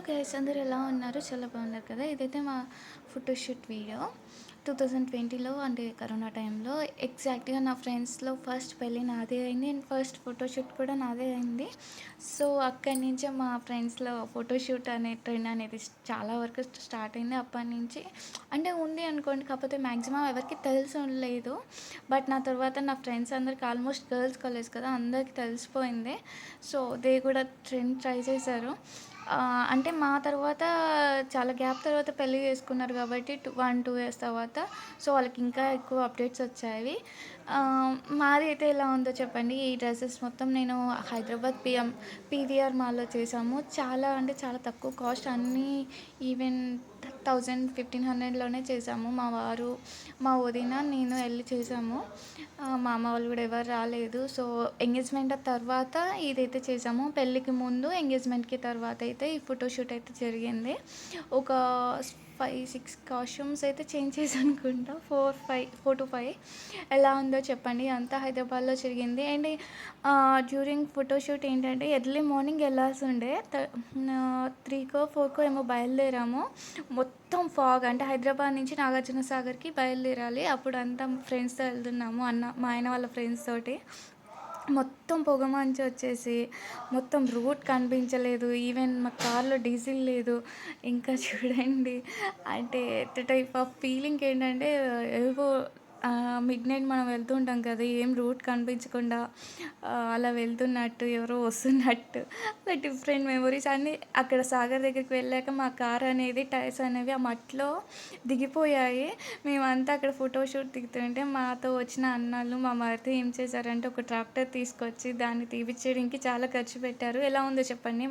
Hello guys అందరూ ఎలా ఉన్నారు? చాలా బాగున్నారు కదా? ఇదైతే మా ఫోటోషూట్ వీడియో టూ థౌజండ్ ట్వంటీలో అంటే కరోనా టైంలో ఎగ్జాక్ట్గా నా ఫ్రెండ్స్లో ఫస్ట్ పెళ్ళి నాదే అయింది. అండ్ ఫస్ట్ ఫోటోషూట్ కూడా నాదే అయింది. సో అక్కడి నుంచే మా ఫ్రెండ్స్లో ఫోటోషూట్ అనే ట్రెండ్ అనేది చాలా వరకు స్టార్ట్ అయింది అప్పటి నుంచి. అంటే ఉంది అనుకోండి కాకపోతే మ్యాక్సిమం ఎవరికి తెలిసి లేదు. బట్ నా తర్వాత నా ఫ్రెండ్స్ అందరికి ఆల్మోస్ట్ గర్ల్స్ కాలేజ్ కదా అందరికీ తెలిసిపోయింది. సో దే కూడా ట్రెండ్ ట్రై చేశారు. అంటే మా తర్వాత చాలా గ్యాప్ తర్వాత పెళ్ళి చేసుకున్నారు కాబట్టి టూ వన్ టూ ఇయర్స్ తర్వాత. సో వాళ్ళకి ఇంకా ఎక్కువ అప్డేట్స్ వచ్చాయి. మాది అయితే ఎలా ఉందో చెప్పండి. ఈ డ్రెస్సెస్ మొత్తం నేను హైదరాబాద్ పిఎం పీవీఆర్ మాల్లో చేసాము చాలా అంటే చాలా తక్కువ కాస్ట్. అన్నీ ఈవెన్ థౌజండ్ ఫిఫ్టీన్ హండ్రెడ్లోనే చేసాము మా వారు మా వదిన నేను వెళ్ళి చేసాము మా అమ్మ వాళ్ళు కూడా ఎవరు రాలేదు. సో ఎంగేజ్మెంట్ తర్వాత ఇదైతే చేసాము పెళ్ళికి ముందు ఎంగేజ్మెంట్కి తర్వాత అయితే ఈ ఫోటోషూట్ అయితే జరిగింది. ఒక ఫైవ్ సిక్స్ కాస్ట్యూమ్స్ అయితే చేంజ్ చేసి అనుకుంటా four five four to five ఎలా ఉందో చెప్పండి. అంతా హైదరాబాద్లో జరిగింది. అండ్ డ్యూరింగ్ ఫోటోషూట్ ఏంటంటే ఎర్లీ మార్నింగ్ వెళ్ళాల్సి ఉండే. త్రీకో ఫోర్కో ఏమో బయలుదేరాము. మొత్తం ఫాగ్ అంటే హైదరాబాద్ నుంచి నాగార్జున సాగర్కి బయలుదేరాలి. అప్పుడు అంతా ఫ్రెండ్స్తో వెళ్తున్నాము. అన్న మా ఆయన వాళ్ళ ఫ్రెండ్స్ తోటి. మొత్తం పొగ మంచు వచ్చేసి మొత్తం రూట్ కనిపించలేదు. ఈవెన్ మా కార్లో డీజిల్ లేదు. ఇంకా చూడండి. అంటే ఎట్ టైప్ ఆఫ్ ఫీలింగ్ ఏంటంటే ఏవో మిడ్ నైట్ మనం వెళ్తూ ఉంటాం కదా ఏం రూట్ కనిపించకుండా అలా వెళ్తున్నట్టు ఎవరో వస్తున్నట్టు అలా డిఫరెంట్ మెమొరీస్ అన్నీ అక్కడ సాగర్ దగ్గరికి వెళ్ళాక మా కార్ అనేది టైర్స్ అనేవి ఆ మట్లో దిగిపోయాయి. మేమంతా అక్కడ ఫోటోషూట్ దిగుతుంటే మాతో వచ్చిన అన్నాళ్ళు మా మరిది ఏం చేశారంటే ఒక ట్రాక్టర్ తీసుకొచ్చి దాన్ని తీపిచ్చేయడానికి చాలా ఖర్చు పెట్టారు. ఎలా ఉందో చెప్పండి?